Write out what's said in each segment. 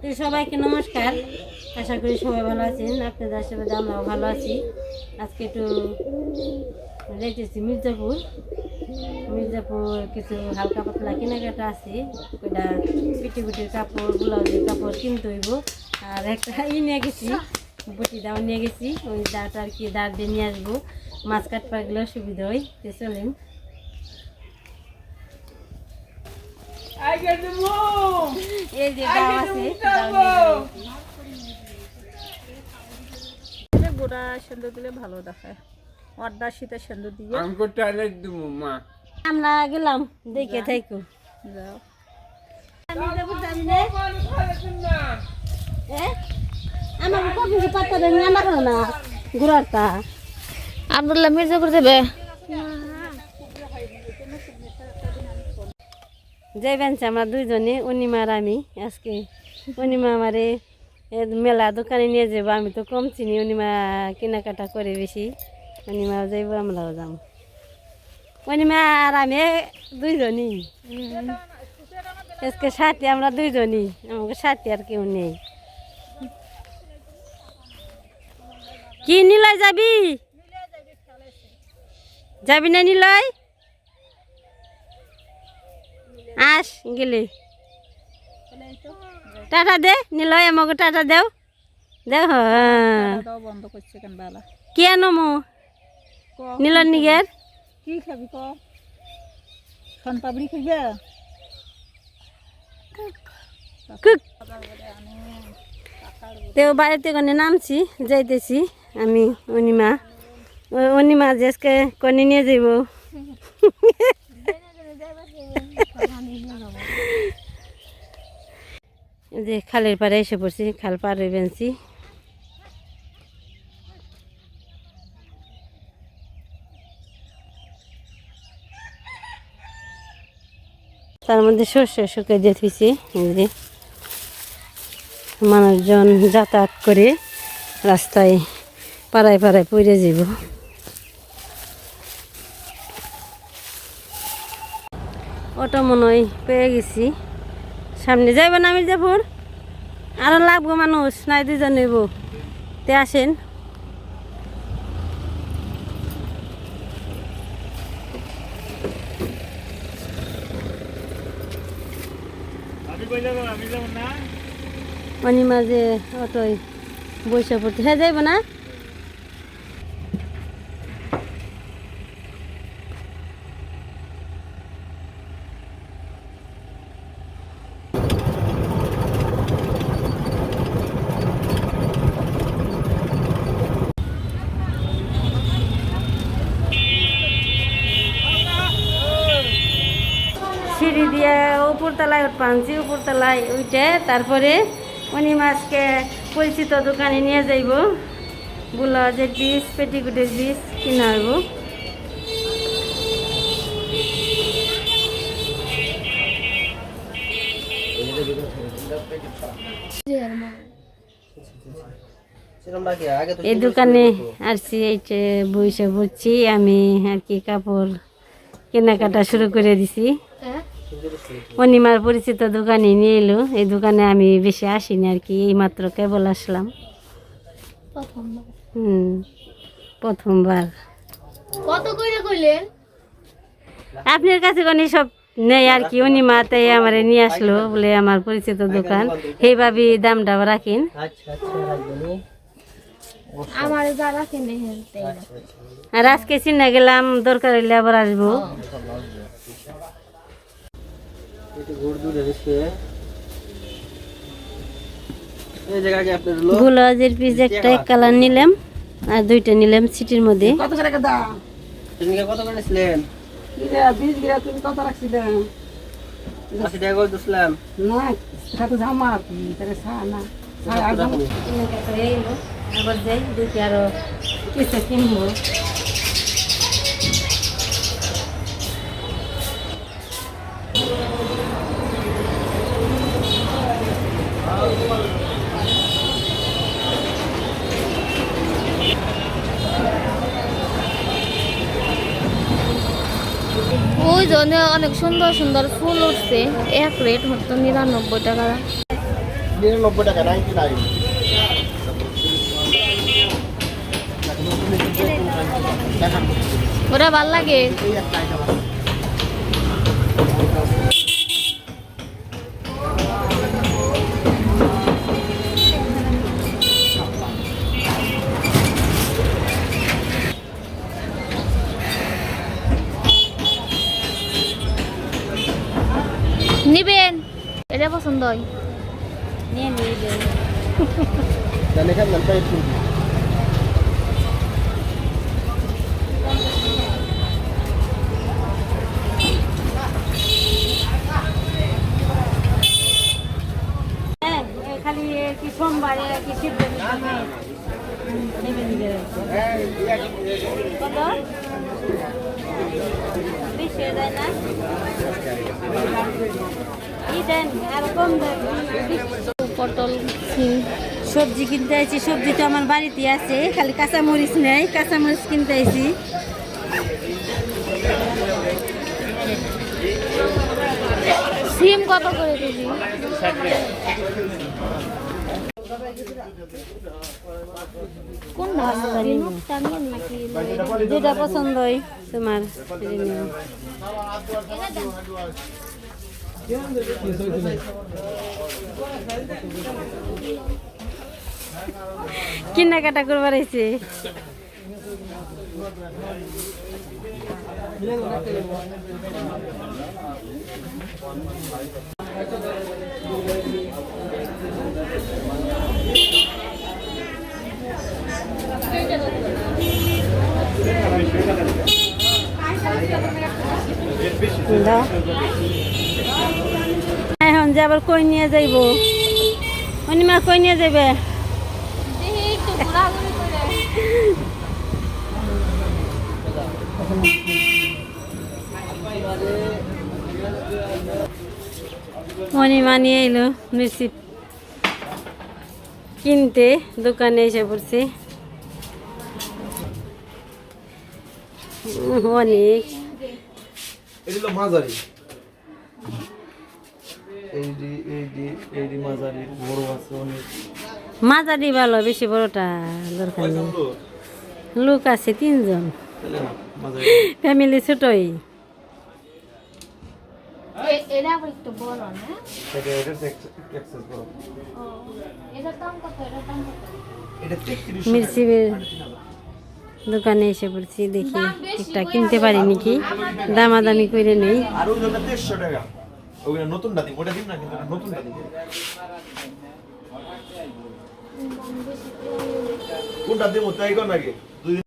তো সবাইকে নমস্কার। আশা করি সবাই ভালো আছেন। আপনাদের আশীর্বাদে আমরাও ভালো আছি। আজকে একটু যাইতেছি মির্জাপুর। মির্জাপুর কিছু হালকা পাতলা কেনাকাটা আছে। ওইটা পিটি পিটির কাপড়, ব্লাউজের কাপড় কিনতে হইব। আর একটা ই নিয়ে গেছি, বটি দাও নিয়ে গেছি। ওই দাঁড়টা আর কি দাঁড় দিয়ে নিয়ে আসব। মাছ কাটবার গেলে অসুবিধা হয়, তো চলেন। এই যে দাও আছে যাব। গোড়া সেন্দুর দিলে ভালো দেখায় অর্ডার শীতের সেন্দুর দিয়ে। আমাকে টয়লেট দিব মা। আমরা গেলাম দেখে থাইকো যাও। আমার কফি পাতা দেন? আমার না ঘুরাটা আব্দুল্লাহ মির্জাপুর দেবে যাইবেন আমরা দুইজনে, অনিমা আর আমি। আজকে অনিমা আমারে মেলা দোকানে নিয়ে যাব আমি তো কম চিনি, অনিমা কেনাকাটা করে বেশি। অনিমা যাইব, আমরাও যাম অনিমা আর আমি দুইজনই। আজকে সাথে আমরা দুইজনই। আমাকে সাথে আর কেউ নেই। কি নিলয় যাবি? যাবি না নিলয়? আস গেলি। টাটা দে নিলয় আমাকে টাটা দেও। দেও হ্যাঁ। বন্ধ করছে কেন বেলা? কি আনমু নিলয় নিগের। কি খাবি ক? সন পাবড়ি খাইবে? তেও বাড়িতে কোনে নামছি যাইতেছি আমি অনিমা। অনিমা যে কনে নিয়ে যাইব। যে খালের পাড়ে এসে পড়ছি, খাল পার হয়ে বেঞ্চি। তার মধ্যে শস্য শুকিয়ে দিয়ে থুইছি যে। মানুষজন যাতায়াত করে রাস্তায় পাড়ায় পাড়ায় পড়ে যাব অটো মনে হয় পেয়ে গেছি। সামনে যাইব না মির্জাপুর? আরও লাগবো মানুষ নাই দুজন নেব তে আসেন। অনি মাঝে অটোয় বৈশা পড়তে হ্যাঁ যাইব না? সিঁড়ি দিয়ে উপরতলায় পাঞ্চি উপরতলায় উঠে তারপরে উনি মাছকে পরিচিত দোকানে নিয়ে যাইব। ব্লাউজের বীজ পেটিকুটের বীজ কিনা হইব? এই দোকানে আসছি এইটা বসে পড়ছি, আমি আর কি কাপড় কেনাকাটা শুরু করে দিছি। অনিমার পরিচিত দোকানে নিয়ে এলো এই দোকানে আমি বেশি আসিনি আর কি এই মাত্র কেবল আসলাম। হুম প্রথমবার। কত করে কইলেন? আপনার কাছে কোনো সব নেই আর কি অনিমা তাই আমার নিয়ে আসলো বলে আমার পরিচিত দোকান। সেইভাবে দামটা রাখেন। আমার যারা কিনে আর আজকে চিনে গেলাম দরকার হইলে আবার আসব। ব্লাউজের পিস একটা কালার নিলাম আর দুইটা নিলাম সিটির মধ্যে। কত করে দাও কত করে ছিলেন বীজ গিরা তুমি কত রাখছিলে আশি টাকা করে দিছিলাম। না কত জামা তাহলে সা না। আবার যাই দেখি আরও কিছু কিনবো। ওই জন্য অনেক সুন্দর সুন্দর ফুল উঠছে। এক রেট হতো নিরানব্বই টাকা। নিরানব্বই টাকা নাইনটি নাইন ওরা ভালো লাগে। নিবেন। এটা পছন্দ হয়। নিয়ে দেন Dan kan sampai হ্যাঁ খালি কি সোমবারে কি সিদ্ধ নেবে কত? বিশ না ই দেন আর কম দেন পটল সিম সবজি কিনতে আইছি। সবজি তো আমার বাড়িতে আছে খালি কাঁচামরিচ নেই কাঁচামরিচ কিনতে আইছি। সিম কত করে কেজি? কোন নাকি? যেটা পছন্দ হয় তোমার। কেনাকাটা করবার আইছে দাও। এখন যে আবার কই নিয়ে যাইব? অনিমা কই নিয়ে যাবে অনিমা নিয়ে এলো মির্চি কিনতে, দোকানে এসে পড়ছে। অনেক এগুলো মাঝারি। এই যে এই যে এই যে মাঝারি বড় আছে অনেক। মাঝারি ভালো বেশি বড়টা দরকার নেই। লোক? আছে তিনজন। ফ্যামিলি ছোটই। মির্চি দোকানে এসে পড়ছি দেখি একটা কিনতে পারি নাকি। দামাদামি করে নেই। আর ওই জন্য দেড়শো টাকা। ওগুলো নতুনটা দিন ওটা দিন না কিন্তু নতুনটা দিন কোনটা দেবো তাই কর নাকি? দুই দিন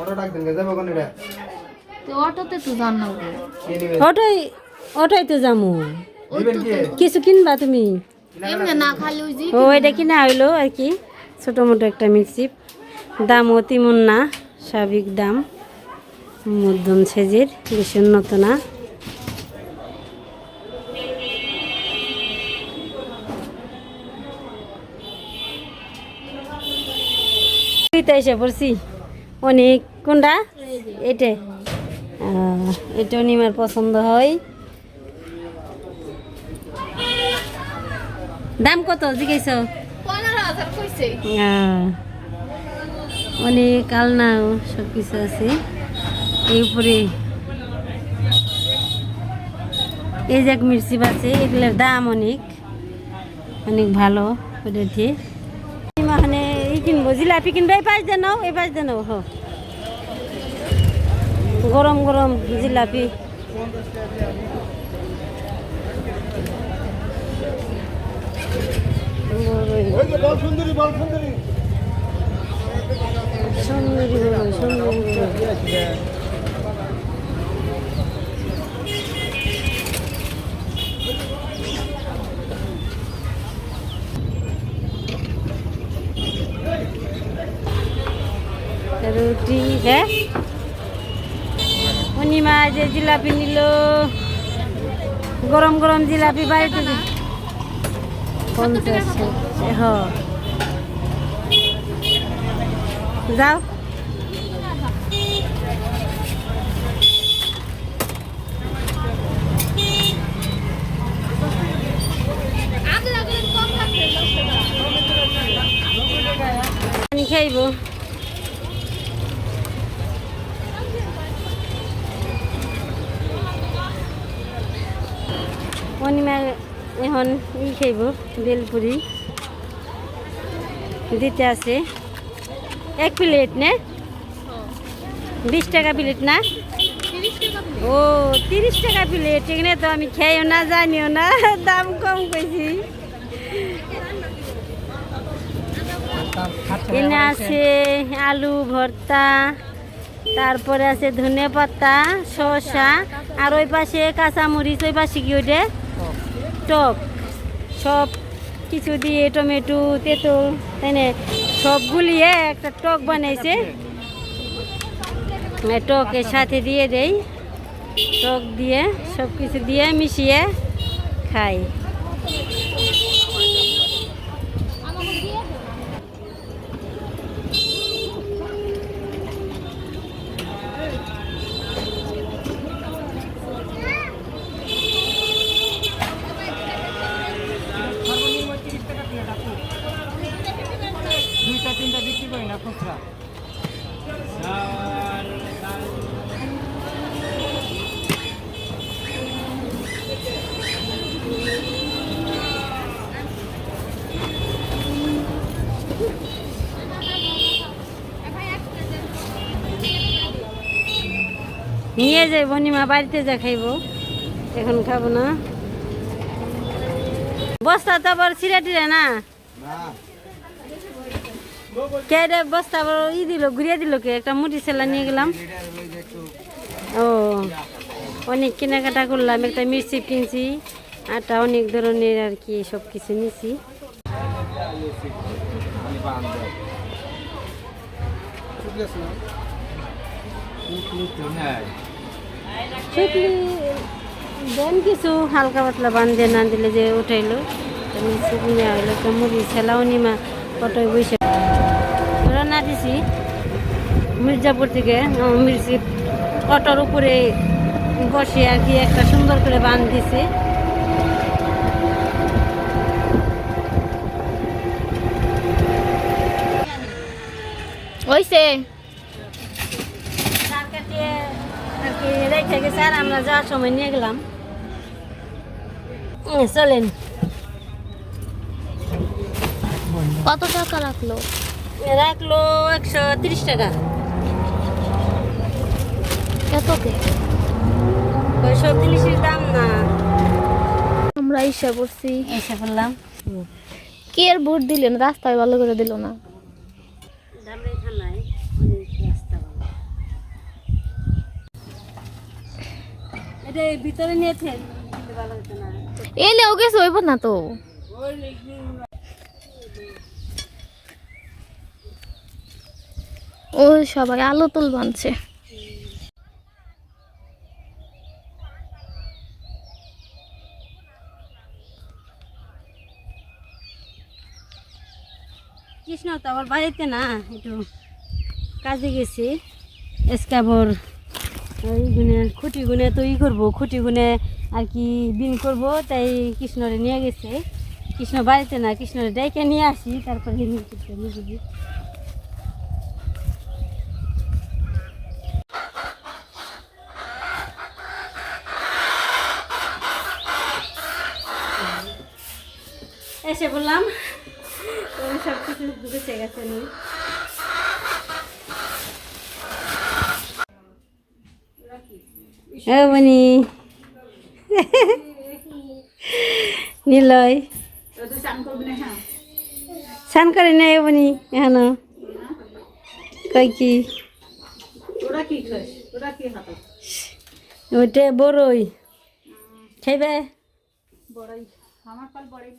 Order tak dengan saya bukan তো অটোতে যামু। কিছু কিনবা তুমি? না খালি ও এটা কিনা হইল আর কি। ছোটো মোটো একটা মিক্সি দামও তেমন না স্বাভাবিক দাম। মধ্যম সাইজের বেশি উন্নত না। এসে পড়ছি। অনেক কোনটা? আহ, এটা নিমার পছন্দ হয়। দাম কত? জিজ্ঞেস অনেক আলনাও সব কিছু আছে। এই উপরে এই যে এক মির্চি আছে এগুলোর দাম অনেক। অনেক ভালো মানে এই কিনবো, জিলাপি কিনবো, এই পাঁচ দেন এই পাঁচ দেন হ। গরম গরম জিলাপি. সুন্দরী বড় সুন্দরী। রুটি হ্যাঁ পূর্ণিমা যে জিলাপি নিল। গরম গরম জিলাপি বাড়িতে পঞ্চাশ। হ। যাও। খাইবো। অনিমা এখন ই খাইব বেলপুরি দিতে আছে। এক প্লেট নে। বিশ টাকা প্লেট না? ও তিরিশ টাকা প্লেট এখানে তো আমি খেয়েও না জানিও না দাম কম কইছি। এনে আছে আলু ভর্তা তারপরে আছে ধনে পাতা শসা আর ওই পাশে কাঁচামরিচ ওই পাশে কি ওইটা? টক। সব কিছু দিয়ে টমেটো, তেতো, তাই না? সব গুলিয়ে একটা টক বানাইছে। টক টকের সাথে দিয়ে দেই। টক দিয়ে সব কিছু দিয়ে মিশিয়ে খাই। নিয়ে যাই বনিমা বাড়িতে যা খাইব। এখন খাব না। বস্তা তো আবার ছিঁড়ে টিরে না? কে বস্তা আবার ই দিল ঘুরিয়ে দিল কে? একটা মুটি সেলা নিয়ে গেলাম। ও অনেক কেনাকাটা করলাম একটা মির্চি কিনছি আটা অনেক ধরনের আর কি সব কিছু নিছি। শুকলি দেন কিছু হালকা পাতলা বান্ধে না দিলে যে উঠাইলো মির্চি কিনে হইল একটা মুড়ি ছেলাও নিমা কটয় বসে। রান্না দিছি, মির্জাপুর থেকে মির্চি অটোর উপরে বসে আর কি একটা সুন্দর করে বান্ধ দিছে হইছে সার কাটিয়ে আর রেখে গেছে আর আমরা যাওয়ার সময় নিয়ে গেলাম। চলেন। কত টাকা রাখল রাখল একশো তিরিশ টাকা। এতকে ওই সব জিনিসের দাম না। আমরা ইসা করছি এসে বললাম কি আর ভোট দিলেন? রাস্তায় ভালো করে দিল না ধামরাই থানায় অনেক রাস্তা ভালো। এটা ভিতরে ভালো হতো না। এলেও গেছে হইব না তো। ও সবাই আলো তুল বানছে। কৃষ্ণ তো আবার বাড়িতে না একটু কাজে গেছি। এসকাবর ওই গুনে, খুঁটি গুনে তো ই করব, খুঁটি গুনে আর কি বিন করব, তাই কৃষ্ণরে নিয়ে গেছে কৃষ্ণ বাড়িতে না, কৃষ্ণরে ডেকে নিয়ে আসি, তারপরে নিয়ে নিয়ে। এসে বললাম সব কিছু গুছে গেছে নি হ্যাঁ বনি নিলয়। স্নান করে নাই বনি এখানো। কই কি? ওইটা বড়ই। খাইবে? বড়াই। আমার কাল বড়াই